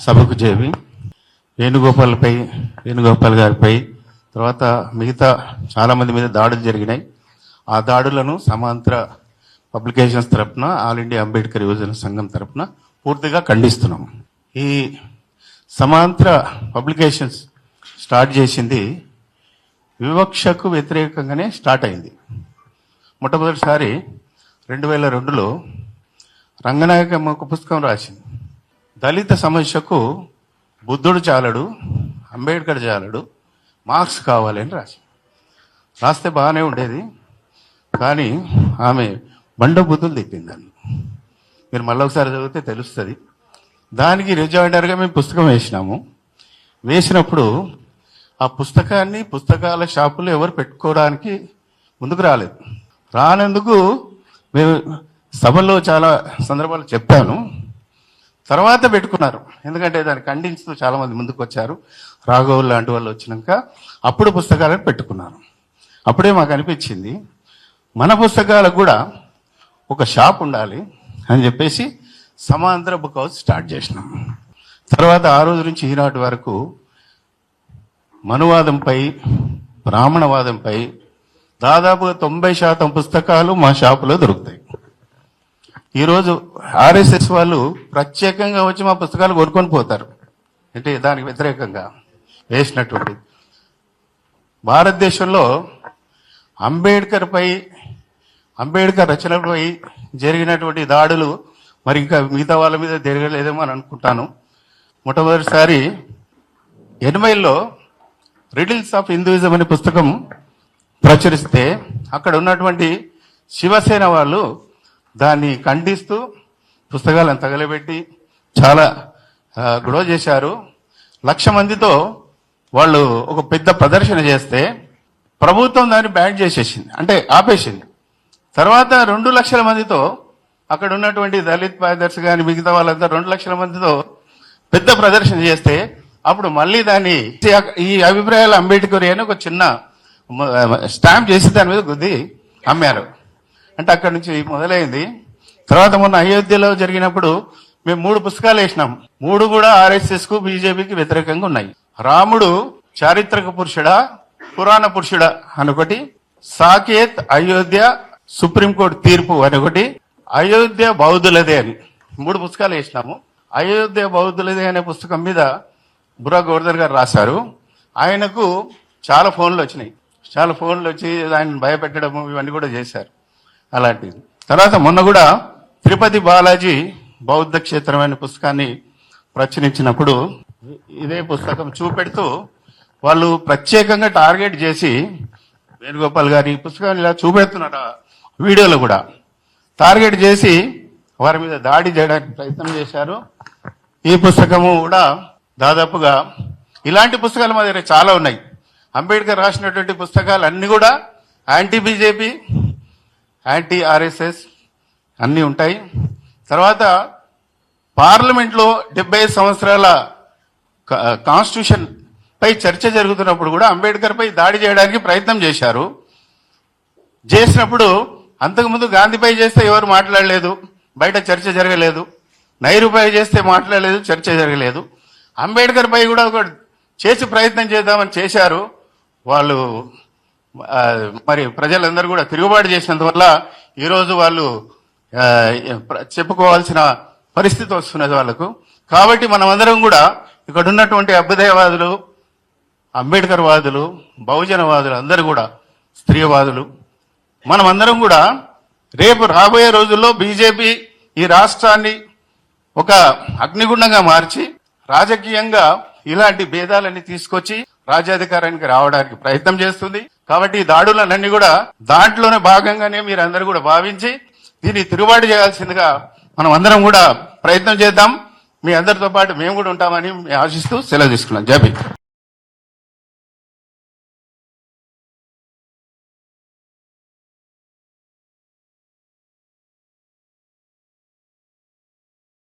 సభకు చేరి వేణుగోపాల్పై వేణుగోపాల్ గారిపై తర్వాత మిగతా చాలా మంది మీద దాడులు జరిగినాయి. ఆ దాడులను సమాంతర పబ్లికేషన్స్ తరపున ఆల్ ఇండియా అంబేద్కర్ యువజన సంఘం తరపున పూర్తిగా ఖండిస్తున్నాం. ఈ సమాంతర పబ్లికేషన్స్ స్టార్ట్ చేసింది వివక్షకు వ్యతిరేకంగానే స్టార్ట్ అయింది. మొట్టమొదటిసారి రెండు వేల రెండులో రంగనాయకమ్మ ఒక పుస్తకం రాసింది. దళిత సమస్యకు బుద్ధుడు చాలడు అంబేద్కర్ చాలడు మార్క్స్ కావాలి అని రాస్తే బాగానే ఉండేది కానీ ఆమె బండ బుద్ధులు తిప్పింది దాన్ని మీరు మళ్ళీ ఒకసారి చదివితే తెలుస్తుంది. దానికి రిజాయిండర్గా మేము పుస్తకం వేసినాము. వేసినప్పుడు ఆ పుస్తకాన్ని పుస్తకాల షాపులు ఎవరు పెట్టుకోవడానికి ముందుకు రాలేదు. రానందుకు మేము సభలో చాలా సందర్భాలు చెప్పాను. తర్వాత పెట్టుకున్నారు. ఎందుకంటే దాన్ని ఖండిస్తూ చాలామంది ముందుకు వచ్చారు. రాఘవులు లాంటి వాళ్ళు వచ్చినాక అప్పుడు పుస్తకాలను పెట్టుకున్నారు. అప్పుడే మాకు అనిపించింది మన పుస్తకాలకు కూడా ఒక షాప్ ఉండాలి అని చెప్పేసి సమాంతర బుక్ హౌస్ స్టార్ట్ చేసినాం. తర్వాత ఆ రోజు నుంచి ఈనాటి వరకు మనువాదంపై బ్రాహ్మణవాదంపై దాదాపుగా తొంభై శాతం పుస్తకాలు మా షాపులో దొరుకుతాయి. ఈరోజు ఆర్ఎస్ఎస్ వాళ్ళు ప్రత్యేకంగా వచ్చి మా పుస్తకాలు కొనుక్కొని పోతారు. అంటే దానికి వ్యతిరేకంగా వేసినటువంటి భారతదేశంలో అంబేద్కర్పై అంబేద్కర్ రచనపై జరిగినటువంటి దాడులు మరి ఇంకా మిగతా వాళ్ళ మీద జరగలేదేమో అని అనుకుంటాను. మొట్టమొదటిసారి ఎనభైలో రిడిల్స్ ఆఫ్ హిందూయిజం అనే పుస్తకం ప్రచురిస్తే అక్కడ ఉన్నటువంటి శివసేన వాళ్ళు దాన్ని ఖండిస్తూ పుస్తకాలను తగలబెట్టి చాలా గొడవ చేశారు. లక్ష మందితో వాళ్ళు ఒక పెద్ద ప్రదర్శన చేస్తే ప్రభుత్వం దాన్ని బ్యాన్ చేసేసింది అంటే ఆపేసింది. తర్వాత రెండు లక్షల మందితో అక్కడ ఉన్నటువంటి దళిత్ పాదర్శ కానీ మిగతా వాళ్ళంతా రెండు లక్షల మందితో పెద్ద ప్రదర్శన చేస్తే అప్పుడు మళ్ళీ దాన్ని ఈ అభిప్రాయాలు అంబేద్కర్ అని ఒక చిన్న స్టాంప్ చేసి దాని మీద కొద్ది అమ్మారు. అంటే అక్కడి నుంచి మొదలైంది. తర్వాత మొన్న అయోధ్యలో జరిగినప్పుడు మేము మూడు పుస్తకాలు వేసినాం. మూడు కూడా ఆర్ఎస్ఎస్కు బీజేపీకి వ్యతిరేకంగా ఉన్నాయి. రాముడు చారిత్రక పురుషుడా పురాణ పురుషుడా అనొకటి సాకేత్ అయోధ్య సుప్రీంకోర్టు తీర్పు అని ఒకటి అయోధ్య బౌద్ధులదే అని మూడు పుస్తకాలు వేసినాము. అయోధ్య బౌద్ధులదే అనే పుస్తకం మీద బుర్రా గోవర్ధన్ గారు రాశారు. ఆయనకు చాలా ఫోన్లు వచ్చినాయి. చాలా ఫోన్లు వచ్చి ఆయన భయపెట్టడం ఇవన్నీ కూడా చేశారు. అలాంటిది. తర్వాత మొన్న కూడా తిరుపతి బాలాజీ బౌద్ధ క్షేత్రం అనే పుస్తకాన్ని ప్రచురించినప్పుడు ఇదే పుస్తకం చూపెడుతూ వాళ్ళు ప్రత్యేకంగా టార్గెట్ చేసి వేణుగోపాల్ గారి ఈ పుస్తకాన్ని ఇలా చూపెడుతున్నారు ఆ వీడియోలో కూడా టార్గెట్ చేసి వారి మీద దాడి చేయడానికి ప్రయత్నం చేశారు. ఈ పుస్తకము కూడా దాదాపుగా ఇలాంటి పుస్తకాలు మా దగ్గర చాలా ఉన్నాయి. అంబేద్కర్ రాసినటువంటి పుస్తకాలు అన్ని కూడా యాంటీ బీజేపీ యాంటీ ఆర్ఎస్ఎస్ అన్నీ ఉంటాయి. తర్వాత పార్లమెంట్లో డెబ్బై సంవత్సరాల కా- కాన్స్టిట్యూషన్ పై చర్చ జరుగుతున్నప్పుడు కూడా అంబేద్కర్ పై దాడి చేయడానికి ప్రయత్నం చేశారు. చేసినప్పుడు అంతకుముందు గాంధీపై చేస్తే ఎవరు మాట్లాడలేదు బయట చర్చ జరగలేదు. నైరుపై చేస్తే మాట్లాడలేదు చర్చ జరగలేదు. అంబేద్కర్ పై కూడా ఒక చేసి ప్రయత్నం చేద్దామని చేశారు. వాళ్ళు మరి ప్రజలందరూ కూడా తిరుగుబాటు చేసినందువల్ల ఈరోజు వాళ్ళు చెప్పుకోవాల్సిన పరిస్థితి వస్తున్నది వాళ్ళకు. కాబట్టి మనమందరం కూడా ఇక్కడ ఉన్నటువంటి అభ్యుదయవాదులు అంబేద్కర్ వాదులు బహుజనవాదులు అందరూ కూడా స్త్రీవాదులు మనమందరం కూడా రేపు రాబోయే రోజుల్లో బీజేపీ ఈ రాష్ట్రాన్ని ఒక అగ్నిగుండంగా మార్చి రాజకీయంగా ఇలాంటి భేదాలన్నీ తీసుకొచ్చి రాజ్యాధికారానికి రావడానికి ప్రయత్నం చేస్తుంది. కాబట్టి ఈ దాడులన్నీ కూడా దాంట్లోనే భాగంగానే మీరు అందరూ కూడా భావించి దీన్ని తిరుగుబాటు చేయాల్సిందిగా మనం అందరం కూడా ప్రయత్నం చేద్దాం. మీ అందరితో పాటు మేము కూడా ఉంటామని ఆశిస్తూ సెలవు తీసుకున్నాం. జై